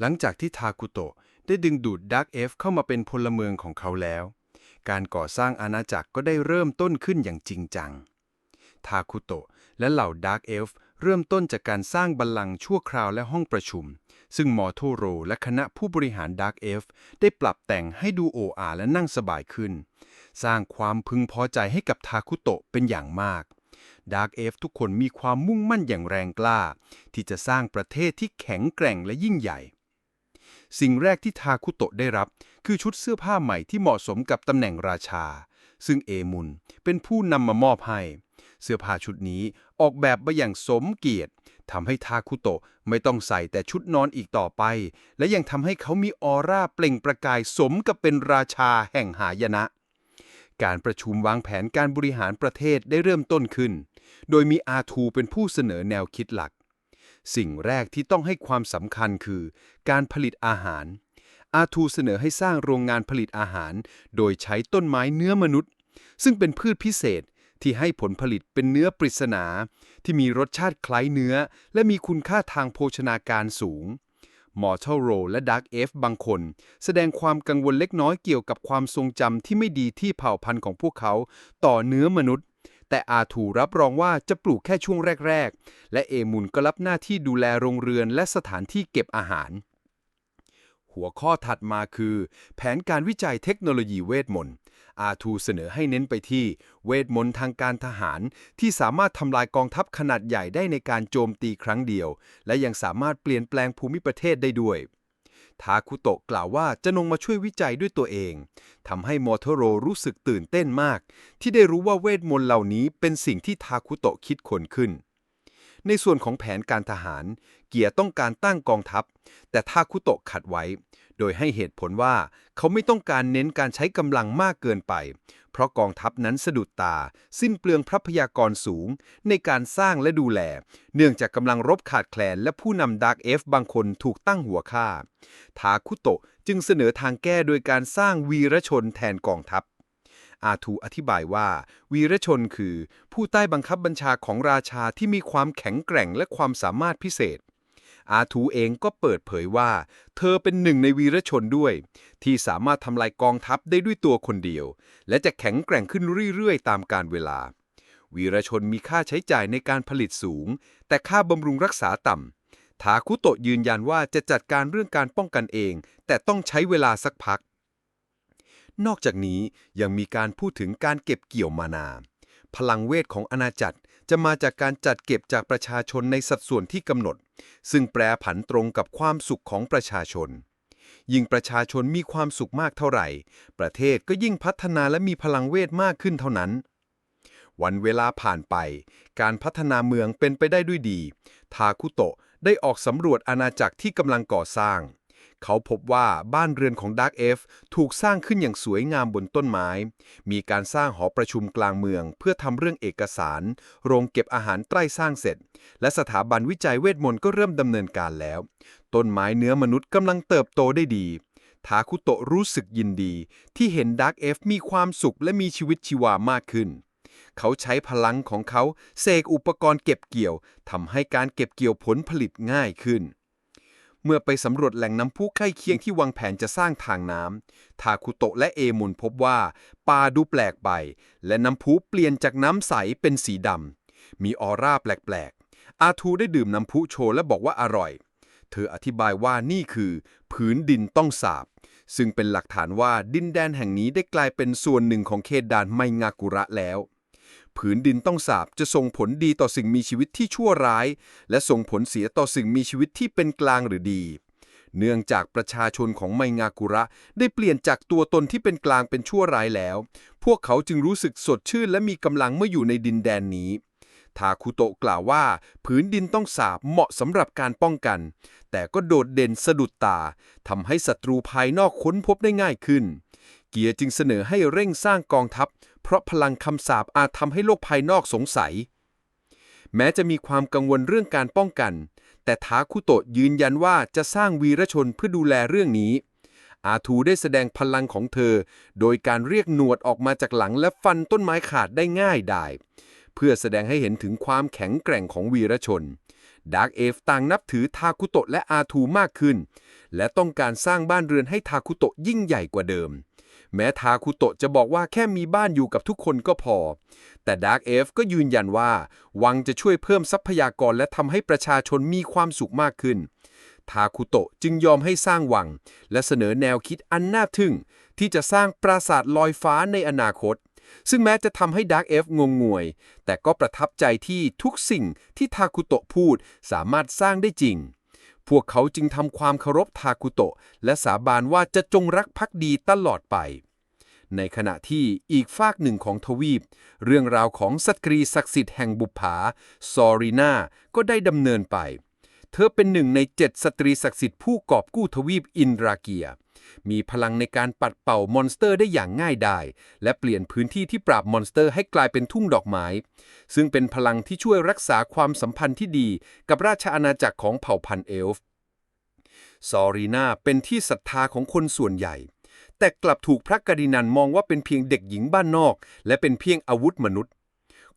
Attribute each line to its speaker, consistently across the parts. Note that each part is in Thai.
Speaker 1: หลังจากที่ทาคุโตะได้ดึงดูดดักเอฟเข้ามาเป็นพลเมืองของเขาแล้ว การก่อสร้างอาณาจักรก็ได้เริ่มต้นขึ้นอย่างจริงจัง ทาคุโตะและเหล่าดาร์กเอลฟ์เริ่มต้นจากการสร้างบัลลังก์ชั่วคราวและห้องประชุม ซึ่งมอโทโรและคณะผู้บริหารดาร์กเอลฟ์ได้ปรับแต่งให้ดูโออาและนั่งสบายขึ้น สร้างความพึงพอใจให้กับทาคุโตะเป็นอย่างมากดาร์กเอฟทุกคนมีความมุ่งมั่นอย่างแรงกล้า ที่จะสร้างประเทศที่แข็งแกร่งและยิ่งใหญ่ สิ่งแรกที่ทาคุโตะได้รับ คือชุดเสื้อผ้าใหม่ที่เหมาะสมกับตำแหน่งราชา ซึ่งเอมุนเป็นผู้นำมามอบให้ เสื้อผ้าชุดนี้ออกแบบมาอย่างสมเกียรติทำให้ทาคุโตะไม่ต้องใส่แต่ชุดนอนอีกต่อไป และยังทำให้เขามีออร่าเปล่งประกายสมกับเป็นราชาแห่งหายนะ การประชุมวางแผนการบริหารประเทศได้เริ่มต้นขึ้น โดยมีอาทูเป็นผู้เสนอแนวคิดหลัก สิ่งแรกที่ต้องให้ความสำคัญคือ การผลิตอาหาร อาทูเสนอให้สร้างโรงงานผลิตอาหาร โดยใช้ต้นไม้เนื้อมนุษย์ ซึ่งเป็นพืชพิเศษที่ให้ผลผลิตเป็นเนื้อปริศนา ที่มีรสชาติคล้ายเนื้อ และมีคุณค่าทางโภชนาการสูงมอร์ทัลโรและดักเอฟบางคน แสดงความกังวลเล็กน้อยเกี่ยวกับความทรงจำที่ไม่ดีที่เผ่าพันธุ์ของพวกเขา ต่อเนื้อมนุษย์ แต่อาถูรับรองว่าจะปลูกแค่ช่วงแรก ๆ และเอมุนก็รับหน้าที่ดูแลโรงเรือนและสถานที่เก็บอาหาร หัวข้อถัดมาคือ แผนการวิจัยเทคโนโลยีเวทมนต์ อาทูเสนอให้เน้นไปที่เวทมนต์ทางการทหาร ที่สามารถทำลายกองทัพขนาดใหญ่ได้ในการโจมตีครั้งเดียว และยังสามารถเปลี่ยนแปลงภูมิประเทศได้ด้วย ทาคุโตะกล่าวว่าจะลงมาช่วยวิจัยด้วยตัวเองทำให้มอเทโรรู้สึกตื่นเต้นมาก ที่ได้รู้ว่าเวทมนต์เหล่านี้เป็นสิ่งที่ทาคุโตะคิดค้นขึ้น ในส่วนของแผนการทหาร เกียร์ต้องการตั้งกองทัพ แต่ทาคุโตะขัดไว้ โดยให้เหตุผลว่าเขาไม่ต้องการเน้นการใช้กำลังมากเกินไป เพราะกองทัพนั้นสะดุดตา สิ้นเปลืองทรัพยากรสูง ในการสร้างและดูแล เนื่องจากกำลังรบขาดแคลน และผู้นำดาร์กเอฟบางคนถูกตั้งหัวฆ่า ทาคุโตะจึงเสนอทางแก้โดยการสร้างวีรชนแทนกองทัพอาทูอธิบายว่า วีรชนคือ ผู้ใต้บังคับบัญชาของราชาที่มีความแข็งแกร่งและความสามารถพิเศษ อาทูเองก็เปิดเผยว่า เธอเป็นหนึ่งในวีรชนด้วย ที่สามารถทำลายกองทัพได้ด้วยตัวคนเดียว และจะแข็งแกร่งขึ้นเรื่อยๆ ตามกาลเวลา วีรชนมีค่าใช้จ่ายในการผลิตสูง แต่ค่าบำรุงรักษาต่ำทาคุโตะยืนยันว่าจะจัดการเรื่องการป้องกันเอง แต่ต้องใช้เวลาสักพัก นอกจากนี้ยังมีการพูดถึงการเก็บเกี่ยวมานาพลังเวทของอาณาจักร จะมาจากการจัดเก็บจากประชาชนในสัดส่วนที่กำหนด ซึ่งแปรผันตรงกับความสุขของประชาชน ยิ่งประชาชนมีความสุขมากเท่าไหร่ ประเทศก็ยิ่งพัฒนาและมีพลังเวทมากขึ้นเท่านั้น วันเวลาผ่านไป การพัฒนาเมืองเป็นไปได้ด้วยดี ทาคุโตะได้ออกสำรวจอาณาจักรที่กำลังก่อสร้าง เขาพบว่าบ้านเรือนของดาร์กเอฟถูกสร้างขึ้นอย่างสวยงามบนต้นไม้ มีการสร้างหอประชุมกลางเมือง เพื่อทำเรื่องเอกสาร โรงเก็บอาหารใกล้สร้างเสร็จ และสถาบันวิจัยเวทมนต์ก็เริ่มดำเนินการแล้ว ต้นไม้เนื้อมนุษย์กำลังเติบโตได้ดีทาคุโตะรู้สึกยินดี ที่เห็นดาร์กเอฟมีความสุขและมีชีวิตชีวามากขึ้น เขาใช้พลังของเขาเสกอุปกรณ์เก็บเกี่ยวทำให้การเก็บเกี่ยวผลผลิตง่ายขึ้น เมื่อไปสำรวจแหล่งน้ำพุใกล้เคียงที่วางแผนจะสร้างทางน้ำทาคุโตะและเอมุนพบว่าปลาดูแปลกไป และน้ำพุเปลี่ยนจากน้ำใสเป็นสีดำ มีออร่าแปลกๆ อาทูได้ดื่มน้ำพุโชว์และบอกว่าอร่อย เธออธิบายว่านี่คือ ผืนดินต้องสาบ ซึ่งเป็นหลักฐานว่าดินแดนแห่งนี้ได้กลายเป็นส่วนหนึ่งของเขตด่านไมงากุระแล้ว ผืนดินต้องสาบจะส่งผลดีต่อสิ่งมีชีวิตที่ชั่วร้าย และส่งผลเสียต่อสิ่งมีชีวิตที่เป็นกลางหรือดี เนื่องจากประชาชนของไมงากุระได้เปลี่ยนจากตัวตนที่เป็นกลางเป็นชั่วร้ายแล้ว พวกเขาจึงรู้สึกสดชื่นและมีกำลังเมื่ออยู่ในดินแดนนี้ทาคุโตะกล่าวว่าผืนดินต้องสาบเหมาะสำหรับการป้องกัน แต่ก็โดดเด่นสะดุดตาทำให้ศัตรูภายนอกค้นพบได้ง่ายขึ้น เกียร์จึงเสนอให้เร่งสร้างกองทัพ เพราะพลังคำสาปอาจทำให้โลกภายนอกสงสัย แม้จะมีความกังวลเรื่องการป้องกัน แต่ทาคุโตะยืนยันว่าจะสร้างวีรชนเพื่อดูแลเรื่องนี้ อาทูได้แสดงพลังของเธอ โดยการเรียกหนวดออกมาจากหลังและฟันต้นไม้ขาดได้ง่ายดายเพื่อแสดงให้เห็นถึงความแข็งแกร่งของวีรชนดาร์กเอฟต่างนับถือทาคุโตะและอาทูมากขึ้น
Speaker 2: และต้องการสร้างบ้านเรือนให้ทาคุโตะยิ่งใหญ่กว่าเดิม แม้ทาคุโตะจะบอกว่าแค่มีบ้านอยู่กับทุกคนก็พอ แต่ดาร์กเอฟก็ยืนยันว่า วังจะช่วยเพิ่มทรัพยากรและทำให้ประชาชนมีความสุขมากขึ้น ทาคุโตะจึงยอมให้สร้างวัง และเสนอแนวคิดอันน่าทึ่ง ที่จะสร้างปราสาทลอยฟ้าในอนาคต ซึ่งแม้จะทำให้ดาร์กเอฟงงงวย แต่ก็ประทับใจที่ทุกสิ่งที่ทาคุโตะพูดสามารถสร้างได้จริงพวกเขาจึงทำความเคารพทาคุโตะ และสาบานว่าจะจงรักภักดีตลอดไป ในขณะที่อีกฝากหนึ่งของทวีป เรื่องราวของสตรีศักดิ์สิทธิ์แห่งบุปผา ซอรีนาก็ได้ดำเนินไป เธอเป็นหนึ่งในเจ็ดสตรีศักดิ์สิทธิ์ผู้กอบกู้ทวีปอินราเกีย มีพลังในการปัดเป่ามอนสเตอร์ได้อย่างง่ายดาย และเปลี่ยนพื้นที่ที่ปราบมอนสเตอร์ให้กลายเป็นทุ่งดอกไม้ ซึ่งเป็นพลังที่ช่วยรักษาความสัมพันธ์ที่ดี กับราชอาณาจักรของเผ่าพันธุ์เอลฟ์ซอรีนาเป็นที่ศรัทธาของคนส่วนใหญ่ แต่กลับถูกพระกดินันมองว่าเป็นเพียงเด็กหญิงบ้านนอก และเป็นเพียงอาวุธมนุษย์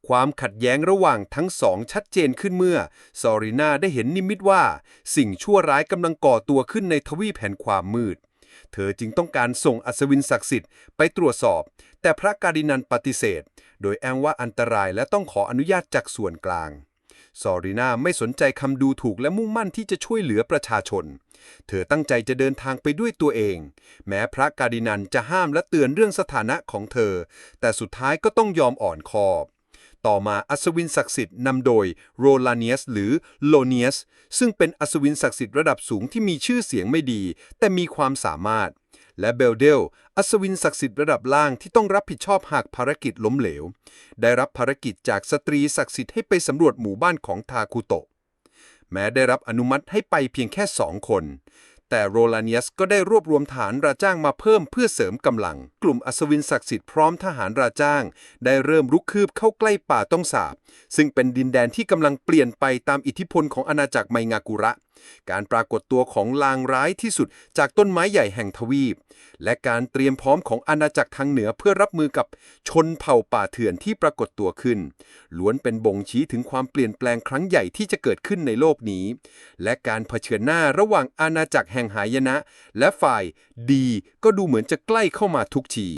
Speaker 2: ความขัดแย้งระหว่างทั้งสองชัดเจนขึ้นเมื่อ ซอรีนาได้เห็นนิมิตว่า สิ่งชั่วร้ายกำลังก่อตัวขึ้นในทวีปแห่งความมืด เธอจึงต้องการส่งอัศวินศักดิ์สิทธิ์ไปตรวจสอบ แต่พระกาดินันปฏิเสธ โดยอ้งว่าอันตรายและต้องขออนุญาตจากส่วนกลาง ซอรีนาไม่สนใจคำดูถูกและมุ่งมั่นที่จะช่วยเหลือประชาชน เธอตั้งใจจะเดินทางไปด้วยตัวเอง แม้พระกาดินันจะห้ามและเตือนเรื่องสถานะของเธอ แต่สุดท้ายก็ต้องยอมอ่อนคอต่อมาอัศวินศักดิ์สิทธิ์นำโดยโรลาเนียสหรือโลเนียสซึ่งเป็นอัศวินศักดิ์สิทธิ์ระดับสูงที่มีชื่อเสียงไม่ดี แต่มีความสามารถ และเบลเดล อัศวินศักดิ์สิทธิ์ระดับล่างที่ต้องรับผิดชอบหากภารกิจล้มเหลว ได้รับภารกิจจากสตรีศักดิ์สิทธิ์ให้ไปสำรวจหมู่บ้านของทาคุโตะ แม้ได้รับอนุมัติให้ไปเพียงแค่สองคน แต่โรลาเนียสก็ได้รวบรวมฐานราจ้างมาเพิ่มเพื่อเสริมกำลัง กลุ่มอัศวินศักดิ์สิทธิ์พร้อมทหารราจ้าง ได้เริ่มรุกคืบเข้าใกล้ป่าต้องสาบ ซึ่งเป็นดินแดนที่กำลังเปลี่ยนไปตามอิทธิพลของอาณาจักรไมงากุระ การปรากฏตัวของลางร้ายที่สุดจากต้นไม้ใหญ่แห่งทวีป และการเตรียมพร้อมของอาณาจักรทางเหนือเพื่อรับมือกับชนเผ่าป่าเถื่อนที่ปรากฏตัวขึ้น ล้วนเป็นบ่งชี้ถึงความเปลี่ยนแปลงครั้งใหญ่ที่จะเกิดขึ้นในโลกนี้ และการเผชิญหน้าระหว่างอาณาจักรแห่งหายนะ และฝ่ายดีก็ดูเหมือนจะใกล้เข้ามาทุกที